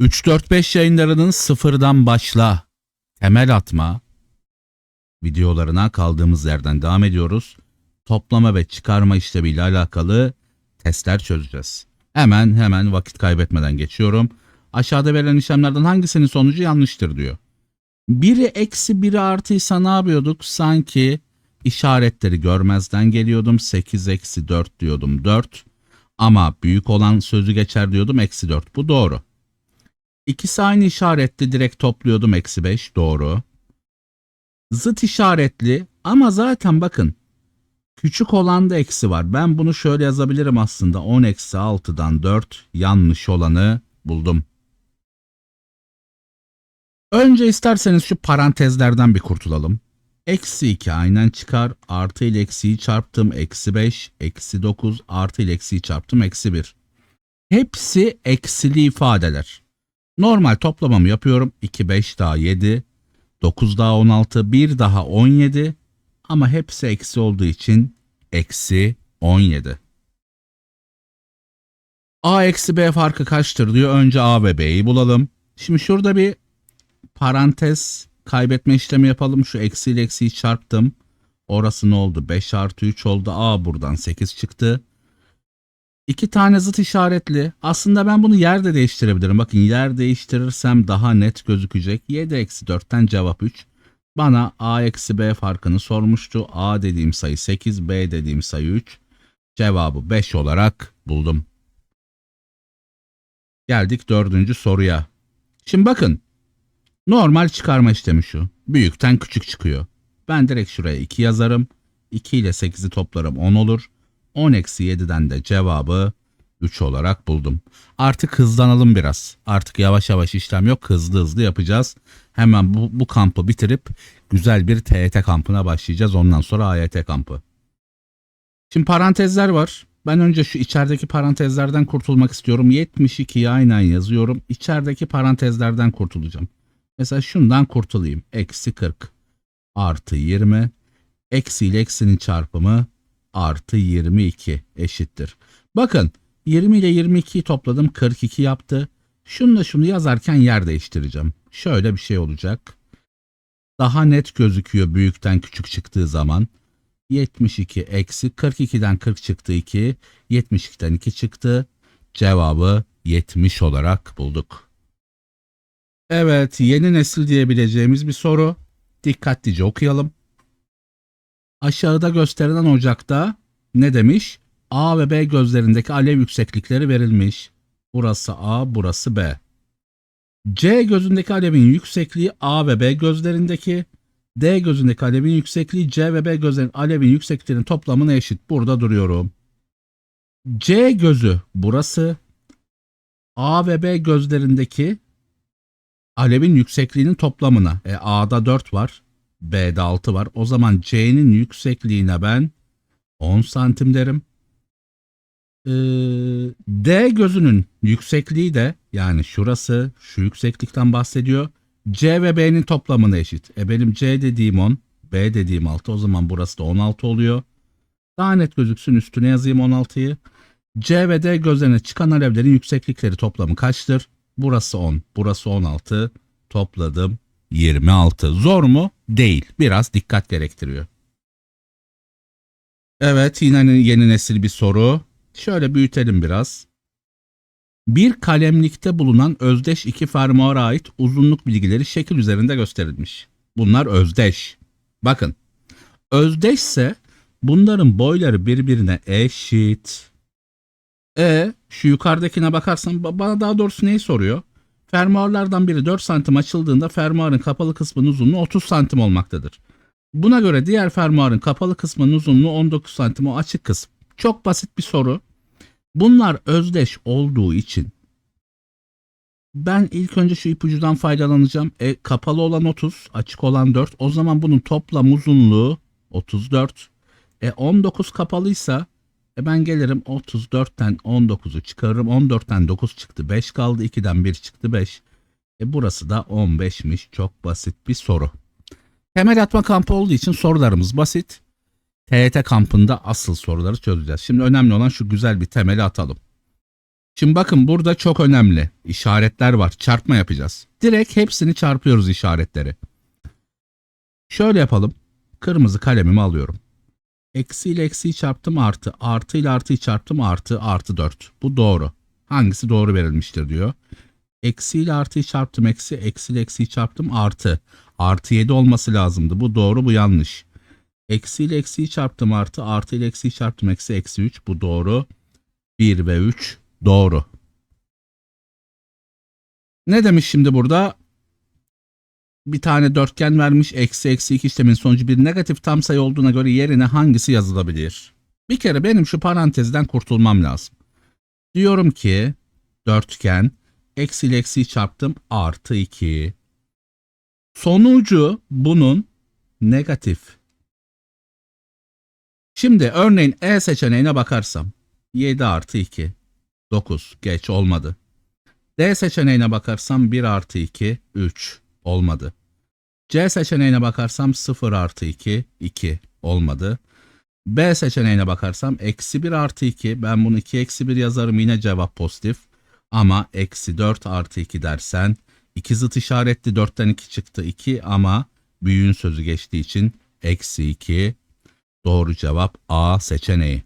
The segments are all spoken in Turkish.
3-4-5 yayınlarının sıfırdan başla, temel atma videolarına kaldığımız yerden devam ediyoruz. Toplama ve çıkarma işlemiyle alakalı testler çözeceğiz. Hemen hemen vakit kaybetmeden geçiyorum. Aşağıda verilen işlemlerden hangisinin sonucu yanlıştır diyor. Biri eksi biri artıysa ne yapıyorduk? Sanki işaretleri görmezden geliyordum. 8 eksi 4 diyordum 4. Ama büyük olan sözü geçer diyordum eksi 4. Bu doğru. İkisi aynı işaretli direkt topluyordum eksi 5 doğru. Zıt işaretli ama zaten bakın küçük olan da eksi var. Ben bunu şöyle yazabilirim aslında 10 eksi 6'dan 4 yanlış olanı buldum. Önce isterseniz şu parantezlerden bir kurtulalım. Eksi 2 aynen çıkar. Artı ile eksiyi çarptım. Eksi 5. Eksi 9. Artı ile eksiyi çarptım. Eksi 1. Hepsi eksili ifadeler. Normal toplamamı yapıyorum. 2, 5 daha 7. 9 daha 16. 1 daha 17. Ama hepsi eksi olduğu için eksi 17. A eksi B farkı kaçtır diyor. Önce A ve B'yi bulalım. Şimdi şurada bir parantez kaybetme işlemi yapalım. Şu eksi ile eksiyi çarptım. Orası ne oldu? 5 artı 3 oldu. A buradan 8 çıktı. İki tane zıt işaretli. Aslında ben bunu yerde değiştirebilirim. Bakın yer değiştirirsem daha net gözükecek. 7 eksi 4'ten cevap 3. Bana A eksi B farkını sormuştu. A dediğim sayı 8, B dediğim sayı 3. Cevabı 5 olarak buldum. Geldik dördüncü soruya. Şimdi bakın. Normal çıkarma işlemi şu. Büyükten küçük çıkıyor. Ben direkt şuraya 2 yazarım. 2 ile 8'i toplarım 10 olur. 10 eksi 7'den de cevabı 3 olarak buldum. Artık hızlanalım biraz. Artık yavaş yavaş işlem yok. Hızlı hızlı yapacağız. Hemen bu, bu kampı bitirip güzel bir TYT kampına başlayacağız. Ondan sonra AYT kampı. Şimdi parantezler var. Ben önce şu içerideki parantezlerden kurtulmak istiyorum. 72'yi aynen yazıyorum. İçerideki parantezlerden kurtulacağım. Mesela şundan kurtulayım. Eksi 40 artı 20. Eksi ile eksinin çarpımı artı 22 eşittir. Bakın 20 ile 22'yi topladım 42 yaptı. Şununla şunu yazarken yer değiştireceğim. Şöyle bir şey olacak. Daha net gözüküyor büyükten küçük çıktığı zaman. 72 eksi 42'den 40 çıktı 2. 72'den 2 çıktı. Cevabı 70 olarak bulduk. Evet yeni nesil diyebileceğimiz bir soru. Dikkatlice okuyalım. Aşağıda gösterilen ocakta ne demiş? A ve B gözlerindeki alev yükseklikleri verilmiş. Burası A, burası B. C gözündeki alevin yüksekliği A ve B gözlerindeki, D gözündeki alevin yüksekliği C ve B gözlerinin alevin yüksekliklerinin toplamına eşit. Burada duruyorum. C gözü burası. A ve B gözlerindeki alevin yüksekliğinin toplamına. E, A'da 4 var. B'de 6 var. O zaman C'nin yüksekliğine ben 10 santim derim. Ee, D gözünün yüksekliği de yani şurası şu yükseklikten bahsediyor. C ve B'nin toplamına eşit. E benim C dediğim 10, B dediğim 6. O zaman burası da 16 oluyor. Daha net gözüksün üstüne yazayım 16'yı. C ve D gözlerine çıkan alevlerin yükseklikleri toplamı kaçtır? Burası 10, burası 16. Topladım 26. Zor mu? Değil. Biraz dikkat gerektiriyor. Evet yine yeni nesil bir soru. Şöyle büyütelim biraz. Bir kalemlikte bulunan özdeş iki fermuara ait uzunluk bilgileri şekil üzerinde gösterilmiş. Bunlar özdeş. Bakın. Özdeşse bunların boyları birbirine eşit. E şu yukarıdakine bakarsan ba- bana daha doğrusu neyi soruyor? Fermuarlardan biri 4 santim açıldığında fermuarın kapalı kısmının uzunluğu 30 santim olmaktadır. Buna göre diğer fermuarın kapalı kısmının uzunluğu 19 santim o açık kısım. Çok basit bir soru. Bunlar özdeş olduğu için ben ilk önce şu ipucudan faydalanacağım. E, kapalı olan 30, açık olan 4. O zaman bunun toplam uzunluğu 34. E 19 kapalıysa e ben gelirim 34'ten 19'u çıkarırım. 14'ten 9 çıktı 5 kaldı. 2'den 1 çıktı 5. E burası da 15'miş. Çok basit bir soru. Temel atma kampı olduğu için sorularımız basit. TYT kampında asıl soruları çözeceğiz. Şimdi önemli olan şu güzel bir temeli atalım. Şimdi bakın burada çok önemli işaretler var. Çarpma yapacağız. Direkt hepsini çarpıyoruz işaretleri. Şöyle yapalım. Kırmızı kalemimi alıyorum. Eksi ile eksiyi çarptım artı. Artı ile artıyı çarptım artı. Artı 4. Bu doğru. Hangisi doğru verilmiştir diyor. Eksi ile artıyı çarptım eksi. Eksi ile eksiyi çarptım artı. Artı 7 olması lazımdı. Bu doğru bu yanlış. Eksi ile eksiyi çarptım artı. Artı ile eksiyi çarptım eksi. Eksi 3 bu doğru. 1 ve 3 doğru. Ne demiş şimdi burada? Bir tane dörtgen vermiş. Eksi eksi 2 işlemin sonucu bir negatif tam sayı olduğuna göre yerine hangisi yazılabilir? Bir kere benim şu parantezden kurtulmam lazım. Diyorum ki dörtgen eksi ile eksiyi çarptım artı 2. Sonucu bunun negatif. Şimdi örneğin E seçeneğine bakarsam 7 artı 2 9 geç olmadı. D seçeneğine bakarsam 1 artı 2 3 olmadı. C seçeneğine bakarsam 0 artı 2 2 olmadı. B seçeneğine bakarsam eksi 1 artı 2 ben bunu 2 eksi 1 yazarım yine cevap pozitif. Ama eksi 4 artı 2 dersen 2 zıt işaretli 4'ten 2 çıktı 2 ama büyüğün sözü geçtiği için eksi 2 doğru cevap A seçeneği.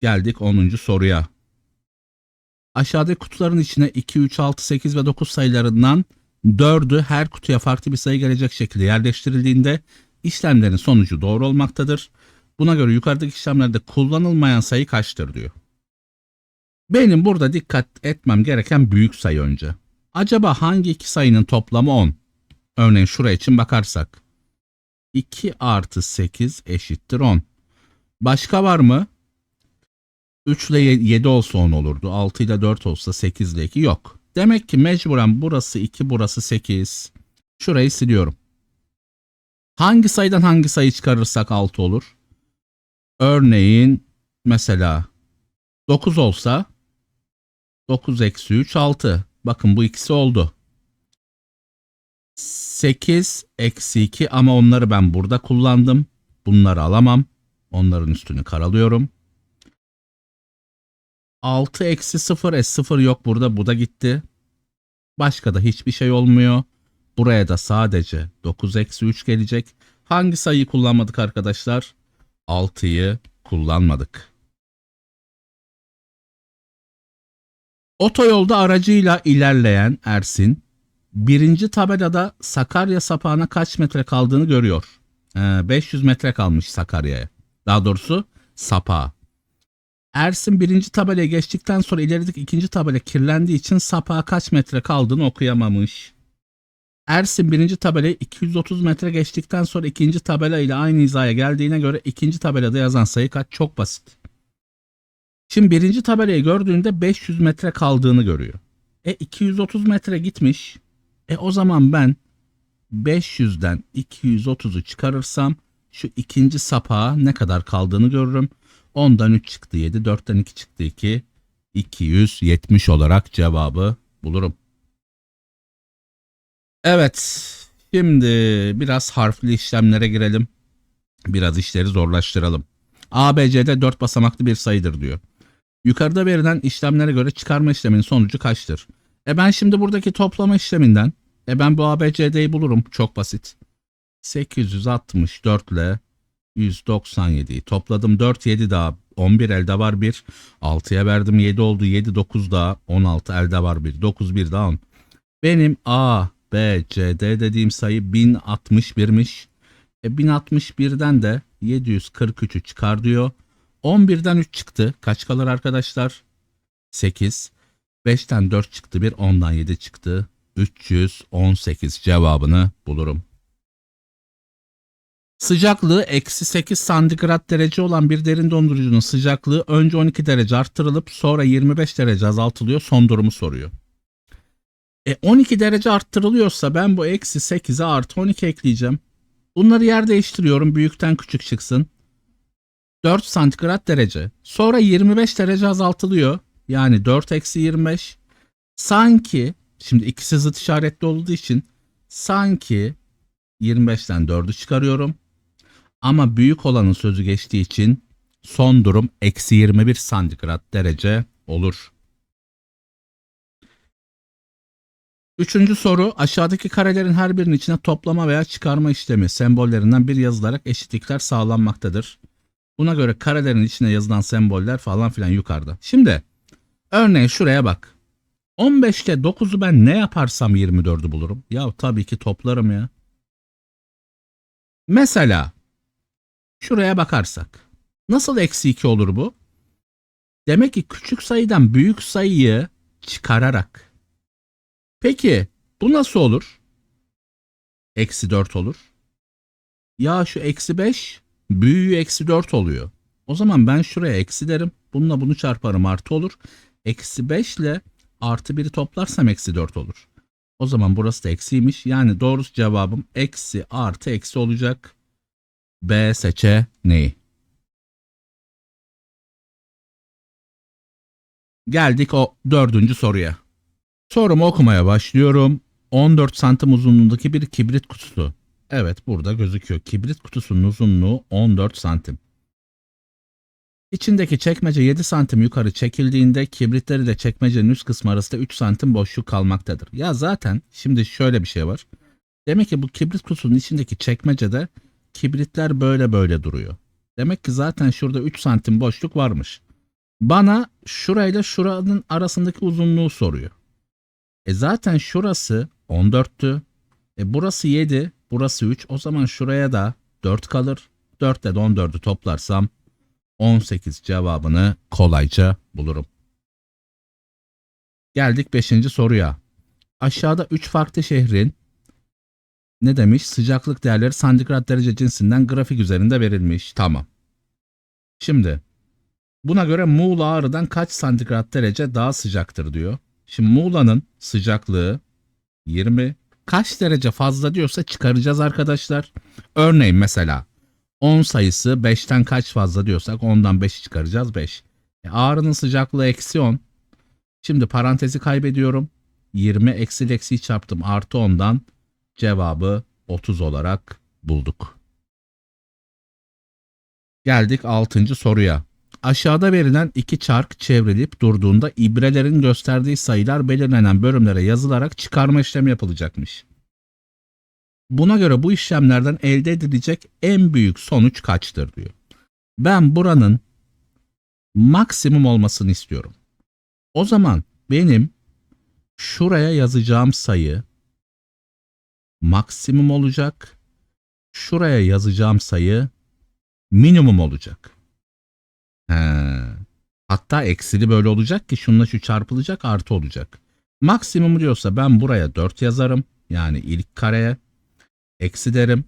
Geldik 10. soruya. Aşağıdaki kutuların içine 2, 3, 6, 8 ve 9 sayılarından 4'ü her kutuya farklı bir sayı gelecek şekilde yerleştirildiğinde işlemlerin sonucu doğru olmaktadır. Buna göre yukarıdaki işlemlerde kullanılmayan sayı kaçtır diyor. Benim burada dikkat etmem gereken büyük sayı önce. Acaba hangi iki sayının toplamı 10? Örneğin şuraya için bakarsak. 2 artı 8 eşittir 10. Başka var mı? 3 ile 7 olsa 10 olurdu. 6 ile 4 olsa 8 ile 2 yok. Demek ki mecburen burası 2 burası 8. Şurayı siliyorum. Hangi sayıdan hangi sayı çıkarırsak 6 olur? Örneğin mesela 9 olsa 9 eksi 3 6. Bakın bu ikisi oldu. 8 eksi 2 ama onları ben burada kullandım. Bunları alamam. Onların üstünü karalıyorum. 6 eksi 0 e 0 yok burada bu da gitti. Başka da hiçbir şey olmuyor. Buraya da sadece 9 eksi 3 gelecek. Hangi sayıyı kullanmadık arkadaşlar? 6'yı kullanmadık. Otoyolda aracıyla ilerleyen Ersin, birinci tabelada Sakarya sapağına kaç metre kaldığını görüyor. Ee, 500 metre kalmış Sakarya'ya. Daha doğrusu sapağa. Ersin birinci tabelaya geçtikten sonra ilerideki ikinci tabela kirlendiği için sapağa kaç metre kaldığını okuyamamış. Ersin birinci tabelayı 230 metre geçtikten sonra ikinci tabela ile aynı hizaya geldiğine göre ikinci tabelada yazan sayı kaç? Çok basit. Şimdi birinci tabelayı gördüğünde 500 metre kaldığını görüyor. E 230 metre gitmiş. E o zaman ben 500'den 230'u çıkarırsam şu ikinci sapağa ne kadar kaldığını görürüm. 10'dan 3 çıktı 7, 4'ten 2 çıktı 2. 270 olarak cevabı bulurum. Evet, şimdi biraz harfli işlemlere girelim. Biraz işleri zorlaştıralım. ABC'de 4 basamaklı bir sayıdır diyor. Yukarıda verilen işlemlere göre çıkarma işleminin sonucu kaçtır? E ben şimdi buradaki toplama işleminden, e ben bu ABCD'yi bulurum. Çok basit. 864 ile 197'yi topladım. 4, 7 daha 11 elde var 1. 6'ya verdim 7 oldu. 7, 9 daha 16 elde var 1. 9, 1 daha 10. Benim A, B, C, D dediğim sayı 1061'miş. E 1061'den de 743'ü çıkar diyor. 11'den 3 çıktı. Kaç kalır arkadaşlar? 8. 5'ten 4 çıktı 1. 10'dan 7 çıktı. 318 cevabını bulurum. Sıcaklığı eksi 8 santigrat derece olan bir derin dondurucunun sıcaklığı önce 12 derece arttırılıp sonra 25 derece azaltılıyor. Son durumu soruyor. E 12 derece arttırılıyorsa ben bu eksi 8'e artı 12 ekleyeceğim. Bunları yer değiştiriyorum. Büyükten küçük çıksın. 4 santigrat derece. Sonra 25 derece azaltılıyor. Yani 4 eksi 25. Sanki şimdi ikisi zıt işaretli olduğu için sanki 25'ten 4'ü çıkarıyorum. Ama büyük olanın sözü geçtiği için Son durum eksi 21 santigrat derece olur. Üçüncü soru aşağıdaki karelerin her birinin içine toplama veya çıkarma işlemi sembollerinden bir yazılarak eşitlikler sağlanmaktadır. Buna göre karelerin içine yazılan semboller falan filan yukarıda. Şimdi örneğin şuraya bak. 15'te 9'u ben ne yaparsam 24'ü bulurum. Ya tabii ki toplarım ya. Mesela şuraya bakarsak. Nasıl eksi 2 olur bu? Demek ki küçük sayıdan büyük sayıyı çıkararak. Peki bu nasıl olur? Eksi 4 olur. Ya şu eksi 5 büyüğü eksi 4 oluyor. O zaman ben şuraya eksi derim. Bununla bunu çarparım artı olur. Eksi 5 ile artı 1'i toplarsam eksi 4 olur. O zaman burası da eksiymiş. Yani doğrusu cevabım eksi artı eksi olacak. B seçeneği. Geldik o dördüncü soruya. Sorumu okumaya başlıyorum. 14 santim uzunluğundaki bir kibrit kutusu. Evet burada gözüküyor. Kibrit kutusunun uzunluğu 14 santim. İçindeki çekmece 7 santim yukarı çekildiğinde kibritleri de çekmecenin üst kısmı arasında 3 santim boşluk kalmaktadır. Ya zaten şimdi şöyle bir şey var. Demek ki bu kibrit kutusunun içindeki çekmecede kibritler böyle böyle duruyor. Demek ki zaten şurada 3 santim boşluk varmış. Bana şurayla şuranın arasındaki uzunluğu soruyor. E zaten şurası 14'tü. E burası 7, burası 3. O zaman şuraya da 4 kalır. 4 ile de 14'ü toplarsam 18 cevabını kolayca bulurum. Geldik 5. soruya. Aşağıda 3 farklı şehrin ne demiş? Sıcaklık değerleri santigrat derece cinsinden grafik üzerinde verilmiş. Tamam. Şimdi buna göre Muğla Ağrı'dan kaç santigrat derece daha sıcaktır diyor. Şimdi Muğla'nın sıcaklığı 20 kaç derece fazla diyorsa çıkaracağız arkadaşlar. Örneğin mesela 10 sayısı 5'ten kaç fazla diyorsak 10'dan 5'i çıkaracağız 5. E, Ağrı'nın sıcaklığı eksi 10. Şimdi parantezi kaybediyorum. 20 eksi eksiyi çarptım artı 10'dan cevabı 30 olarak bulduk. Geldik 6. soruya. Aşağıda verilen iki çark çevrilip durduğunda ibrelerin gösterdiği sayılar belirlenen bölümlere yazılarak çıkarma işlemi yapılacakmış. Buna göre bu işlemlerden elde edilecek en büyük sonuç kaçtır diyor. Ben buranın maksimum olmasını istiyorum. O zaman benim şuraya yazacağım sayı maksimum olacak. Şuraya yazacağım sayı minimum olacak. He. Hatta eksili böyle olacak ki şununla şu çarpılacak artı olacak. Maksimum diyorsa ben buraya 4 yazarım. Yani ilk kareye. Eksi derim.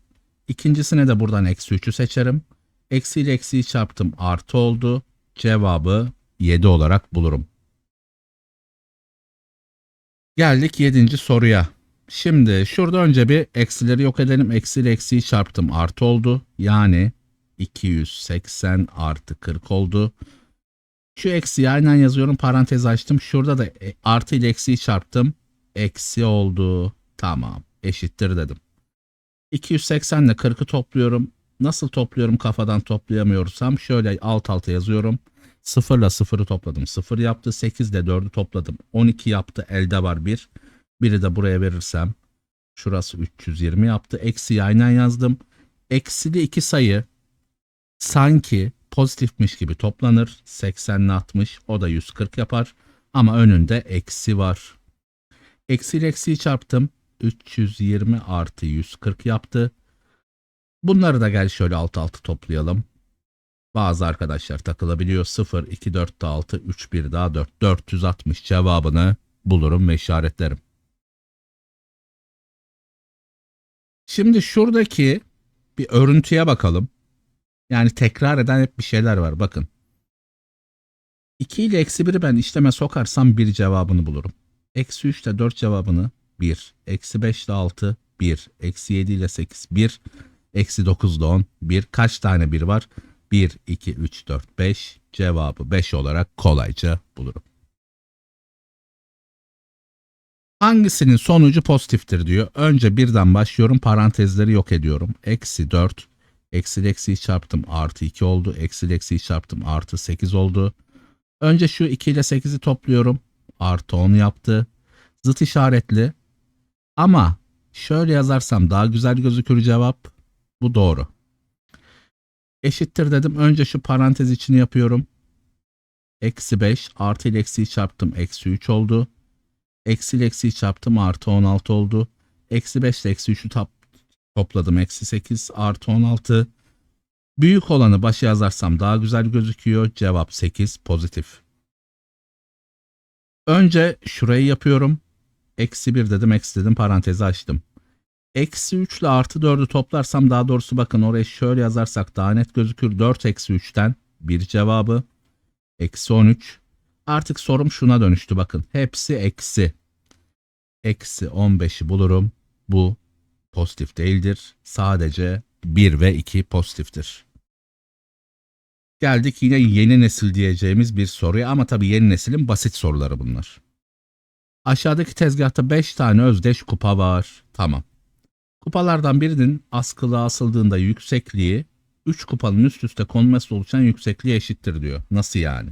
İkincisine de buradan eksi 3'ü seçerim. Eksi ile eksiyi çarptım artı oldu. Cevabı 7 olarak bulurum. Geldik 7. soruya. Şimdi şurada önce bir eksileri yok edelim. Eksi ile eksiyi çarptım artı oldu. Yani 280 artı 40 oldu. Şu eksiyi aynen yazıyorum. Parantez açtım. Şurada da e, artı ile eksiyi çarptım. Eksi oldu. Tamam. Eşittir dedim. 280 ile 40'ı topluyorum. Nasıl topluyorum kafadan toplayamıyorsam şöyle alt alta yazıyorum. 0 ile 0'ı topladım. 0 yaptı. 8 ile 4'ü topladım. 12 yaptı. Elde var 1. Biri de buraya verirsem şurası 320 yaptı. Eksiyi aynen yazdım. Eksili iki sayı sanki pozitifmiş gibi toplanır. 80 ile 60 o da 140 yapar. Ama önünde eksi var. Eksi ile eksiyi çarptım. 320 artı 140 yaptı. Bunları da gel şöyle alt altı toplayalım. Bazı arkadaşlar takılabiliyor. 0, 2, 4 daha 6, 3, 1 daha 4. 460 cevabını bulurum ve işaretlerim. Şimdi şuradaki bir örüntüye bakalım. Yani tekrar eden hep bir şeyler var. Bakın. 2 ile eksi 1'i ben işleme sokarsam bir cevabını bulurum. Eksi 3 ile 4 cevabını 1. Eksi 5 ile 6 1. Eksi 7 ile 8 1. Eksi 9 ile 10 1. Kaç tane 1 var? 1, 2, 3, 4, 5. Cevabı 5 olarak kolayca bulurum. Hangisinin sonucu pozitiftir diyor. Önce birden başlıyorum parantezleri yok ediyorum. Eksi 4 Eksi eksiyi çarptım artı 2 oldu. Eksi eksiyi çarptım artı 8 oldu. Önce şu 2 ile 8'i topluyorum. Artı 10 yaptı. Zıt işaretli. Ama şöyle yazarsam daha güzel gözükür cevap. Bu doğru. Eşittir dedim. Önce şu parantez içini yapıyorum. Eksi 5 artı ile eksiyi çarptım. Eksi 3 oldu. Eksi eksiyi çarptım. Artı 16 oldu. Eksi 5 ile eksi 3'ü tap- topladım. Eksi 8 artı 16. Büyük olanı başa yazarsam daha güzel gözüküyor. Cevap 8 pozitif. Önce şurayı yapıyorum. Eksi 1 dedim. Eksi dedim. Parantezi açtım. Eksi 3 ile artı 4'ü toplarsam daha doğrusu bakın oraya şöyle yazarsak daha net gözükür. 4 eksi 3'ten bir cevabı. Eksi 13. Artık sorum şuna dönüştü bakın. Hepsi eksi. Eksi 15'i bulurum. Bu pozitif değildir. Sadece 1 ve 2 pozitiftir. Geldik yine yeni nesil diyeceğimiz bir soruya ama tabii yeni neslin basit soruları bunlar. Aşağıdaki tezgahta 5 tane özdeş kupa var. Tamam. Kupalardan birinin askılığa asıldığında yüksekliği 3 kupanın üst üste konması oluşan yüksekliğe eşittir diyor. Nasıl yani?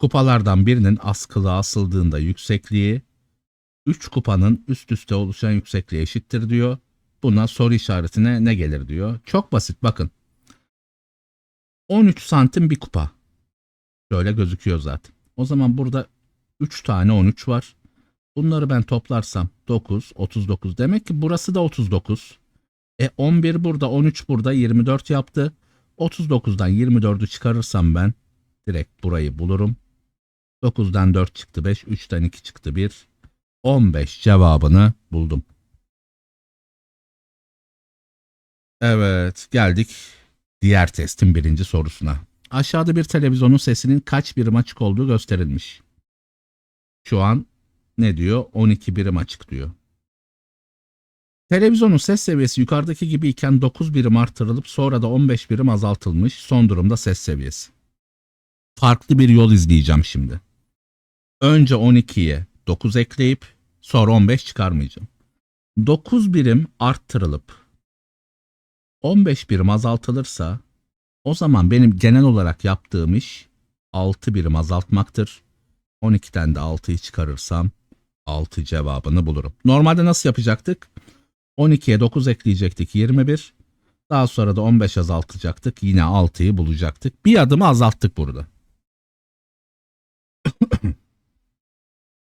Kupalardan birinin askılığa asıldığında yüksekliği 3 kupanın üst üste oluşan yüksekliğe eşittir diyor. Buna soru işaretine ne gelir diyor. Çok basit bakın. 13 santim bir kupa. Şöyle gözüküyor zaten. O zaman burada 3 tane 13 var. Bunları ben toplarsam 9, 39. Demek ki burası da 39. E 11 burada, 13 burada, 24 yaptı. 39'dan 24'ü çıkarırsam ben direkt burayı bulurum. 9'dan 4 çıktı 5, 3'ten 2 çıktı 1. 15 cevabını buldum. Evet, geldik diğer testin birinci sorusuna. Aşağıda bir televizyonun sesinin kaç birim açık olduğu gösterilmiş. Şu an ne diyor? 12 birim açık diyor. Televizyonun ses seviyesi yukarıdaki gibi iken 9 birim artırılıp sonra da 15 birim azaltılmış. Son durumda ses seviyesi. Farklı bir yol izleyeceğim şimdi. Önce 12'ye 9 ekleyip sonra 15 çıkarmayacağım. 9 birim arttırılıp 15 birim azaltılırsa o zaman benim genel olarak yaptığım iş 6 birim azaltmaktır. 12'den de 6'yı çıkarırsam 6 cevabını bulurum. Normalde nasıl yapacaktık? 12'ye 9 ekleyecektik 21. Daha sonra da 15 azaltacaktık. Yine 6'yı bulacaktık. Bir adımı azalttık burada.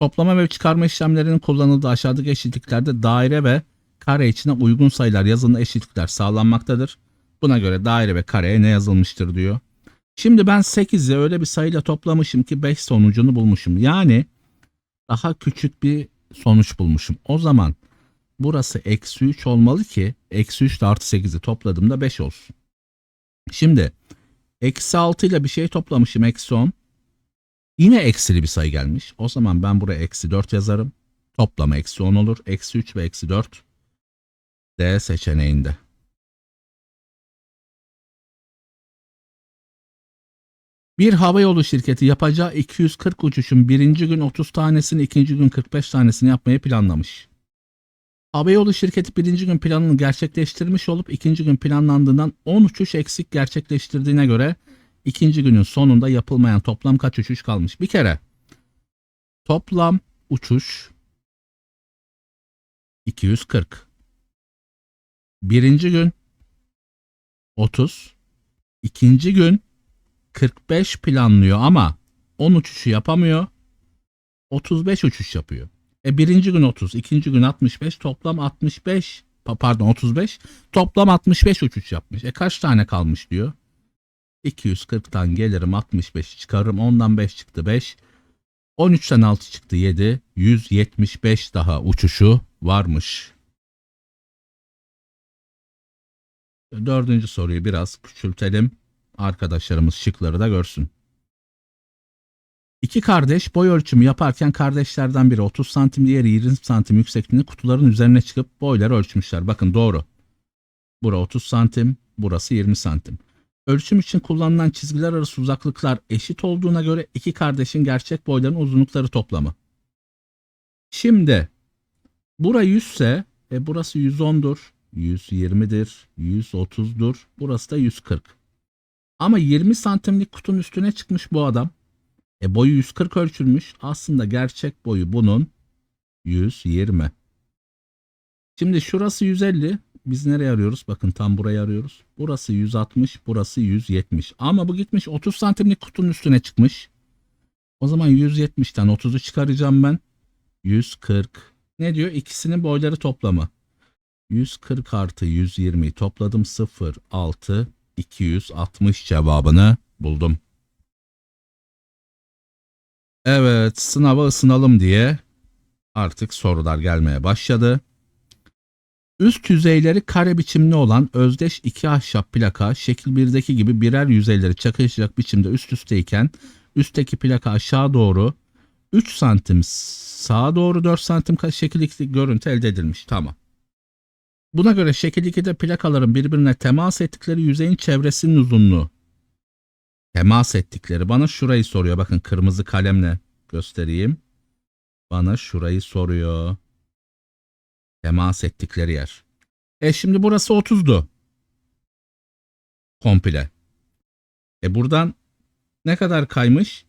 Toplama ve çıkarma işlemlerinin kullanıldığı aşağıdaki eşitliklerde daire ve kare içine uygun sayılar yazılı eşitlikler sağlanmaktadır. Buna göre daire ve kareye ne yazılmıştır diyor. Şimdi ben 8'i öyle bir sayıyla toplamışım ki 5 sonucunu bulmuşum. Yani daha küçük bir sonuç bulmuşum. O zaman burası eksi 3 olmalı ki eksi 3 ile artı 8'i topladığımda 5 olsun. Şimdi eksi 6 ile bir şey toplamışım eksi 10. Yine eksili bir sayı gelmiş. O zaman ben buraya eksi 4 yazarım. Toplama eksi 10 olur. Eksi 3 ve eksi 4 D seçeneğinde. Bir havayolu şirketi yapacağı 240 uçuşun birinci gün 30 tanesini, ikinci gün 45 tanesini yapmayı planlamış. Havayolu şirketi birinci gün planını gerçekleştirmiş olup ikinci gün planlandığından 10 uçuş eksik gerçekleştirdiğine göre ikinci günün sonunda yapılmayan toplam kaç uçuş kalmış? Bir kere toplam uçuş 240. Birinci gün 30. ikinci gün 45 planlıyor ama 10 uçuşu yapamıyor. 35 uçuş yapıyor. E birinci gün 30, ikinci gün 65, toplam 65, pa- pardon 35, toplam 65 uçuş yapmış. E kaç tane kalmış diyor. 240'tan gelirim 65 çıkarırım. Ondan 5 çıktı 5. 13'ten 6 çıktı 7. 175 daha uçuşu varmış. Dördüncü soruyu biraz küçültelim. Arkadaşlarımız şıkları da görsün. İki kardeş boy ölçümü yaparken kardeşlerden biri 30 santim diğeri 20 santim yüksekliğinde kutuların üzerine çıkıp boyları ölçmüşler. Bakın doğru. Bura 30 santim, burası 20 santim. Ölçüm için kullanılan çizgiler arası uzaklıklar eşit olduğuna göre iki kardeşin gerçek boylarının uzunlukları toplamı. Şimdi bura 100 ise e burası 110'dur. 120'dir, 130'dur. Burası da 140. Ama 20 santimlik kutunun üstüne çıkmış bu adam. E boyu 140 ölçülmüş. Aslında gerçek boyu bunun 120. Şimdi şurası 150. Biz nereye arıyoruz? Bakın tam burayı arıyoruz. Burası 160, burası 170. Ama bu gitmiş 30 santimlik kutunun üstüne çıkmış. O zaman 170'ten 30'u çıkaracağım ben. 140. Ne diyor? İkisinin boyları toplamı. 140 artı 120'yi topladım. 0, 6, 260 cevabını buldum. Evet sınava ısınalım diye artık sorular gelmeye başladı. Üst yüzeyleri kare biçimli olan özdeş iki ahşap plaka şekil 1'deki gibi birer yüzeyleri çakışacak biçimde üst üsteyken üstteki plaka aşağı doğru 3 santim sağa doğru 4 santim ka- şekil 2 görüntü elde edilmiş. Tamam. Buna göre şekil 2'de plakaların birbirine temas ettikleri yüzeyin çevresinin uzunluğu. Temas ettikleri bana şurayı soruyor. Bakın kırmızı kalemle göstereyim. Bana şurayı soruyor. Temas ettikleri yer. E şimdi burası 30'du. Komple. E buradan ne kadar kaymış?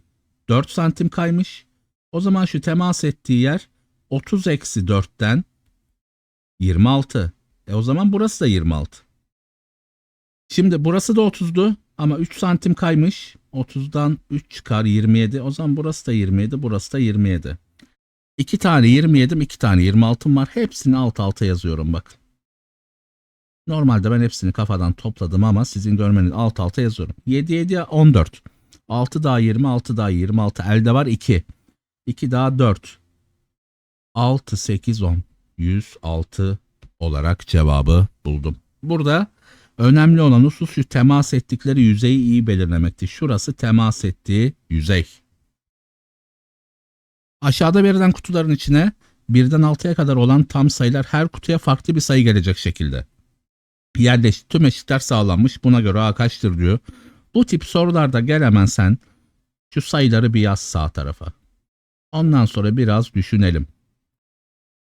4 santim kaymış. O zaman şu temas ettiği yer 30 eksi 4'ten 26. E o zaman burası da 26. Şimdi burası da 30'du ama 3 santim kaymış. 30'dan 3 çıkar 27. O zaman burası da 27, burası da 27. 2 tane 27'm, 2 tane 26'm var. Hepsini alt alta yazıyorum bakın. Normalde ben hepsini kafadan topladım ama sizin görmeniz alt alta yazıyorum. 7 7 14. 6 daha 20, 6 daha 26. Elde var 2. 2 daha 4. 6 8 10. 106 olarak cevabı buldum. Burada önemli olan husus temas ettikleri yüzeyi iyi belirlemekti. Şurası temas ettiği yüzey. Aşağıda verilen kutuların içine birden 6'ya kadar olan tam sayılar her kutuya farklı bir sayı gelecek şekilde. Yerleş tüm eşitler sağlanmış. Buna göre A kaçtır diyor. Bu tip sorularda gel hemen sen şu sayıları bir yaz sağ tarafa. Ondan sonra biraz düşünelim.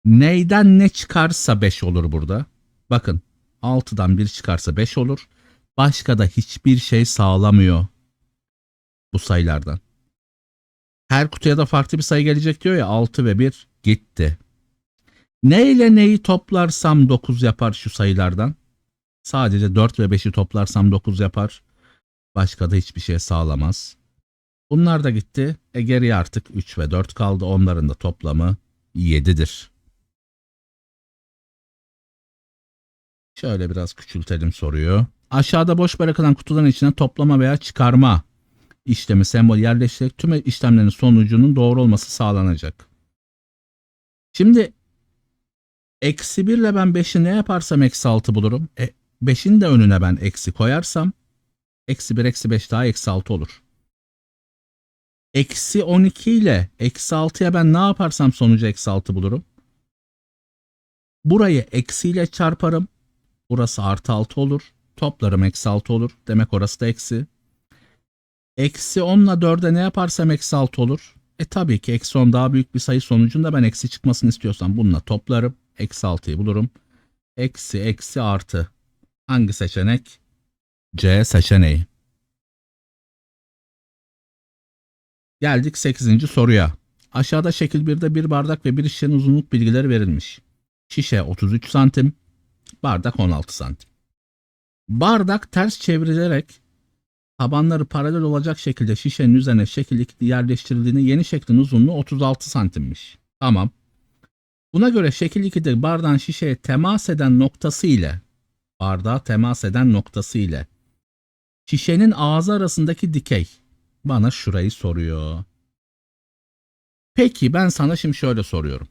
Neyden ne çıkarsa 5 olur burada. Bakın 6'dan 1 çıkarsa 5 olur. Başka da hiçbir şey sağlamıyor bu sayılardan. Her kutuya da farklı bir sayı gelecek diyor ya 6 ve 1 gitti. Ne ile neyi toplarsam 9 yapar şu sayılardan. Sadece 4 ve 5'i toplarsam 9 yapar. Başka da hiçbir şey sağlamaz. Bunlar da gitti. E geriye artık 3 ve 4 kaldı. Onların da toplamı 7'dir. Şöyle biraz küçültelim soruyu. Aşağıda boş bırakılan kutuların içine toplama veya çıkarma işlemi sembol yerleştirerek tüm işlemlerin sonucunun doğru olması sağlanacak. Şimdi eksi 1 ile ben 5'i ne yaparsam eksi 6 bulurum. E, 5'in de önüne ben eksi koyarsam eksi 1 eksi 5 daha eksi 6 olur. Eksi 12 ile eksi 6'ya ben ne yaparsam sonucu eksi 6 bulurum. Burayı eksi ile çarparım. Burası artı 6 olur. Toplarım eksi 6 olur. Demek orası da eksi. Eksi 10 ile 4'e ne yaparsam eksi 6 olur. E tabii ki eksi 10 daha büyük bir sayı sonucunda ben eksi çıkmasını istiyorsam bununla toplarım. Eksi 6'yı bulurum. Eksi eksi artı. Hangi seçenek? C seçeneği. Geldik 8. soruya. Aşağıda şekil 1'de bir bardak ve bir şişenin uzunluk bilgileri verilmiş. Şişe 33 santim, bardak 16 santim. Bardak ters çevrilerek tabanları paralel olacak şekilde şişenin üzerine şekil 2 yerleştirildiğinde yeni şeklin uzunluğu 36 santimmiş. Tamam. Buna göre şekil 2'de bardağın şişeye temas eden noktası ile bardağa temas eden noktası ile şişenin ağzı arasındaki dikey bana şurayı soruyor. Peki ben sana şimdi şöyle soruyorum.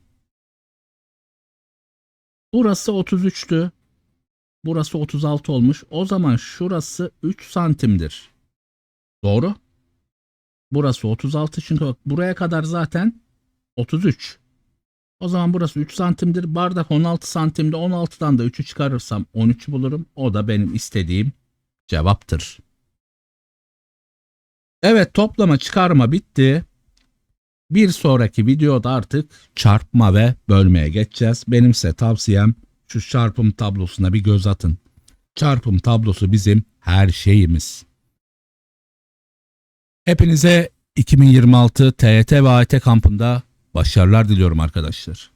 Burası 33'tü. Burası 36 olmuş. O zaman şurası 3 santimdir. Doğru. Burası 36 çünkü buraya kadar zaten 33. O zaman burası 3 santimdir. Bardak 16 santimde 16'dan da 3'ü çıkarırsam 13'ü bulurum. O da benim istediğim cevaptır. Evet toplama çıkarma bitti. Bir sonraki videoda artık çarpma ve bölmeye geçeceğiz. Benim size tavsiyem Şu çarpım tablosuna bir göz atın. Çarpım tablosu bizim her şeyimiz. Hepinize 2026 TYT ve AYT kampında başarılar diliyorum arkadaşlar.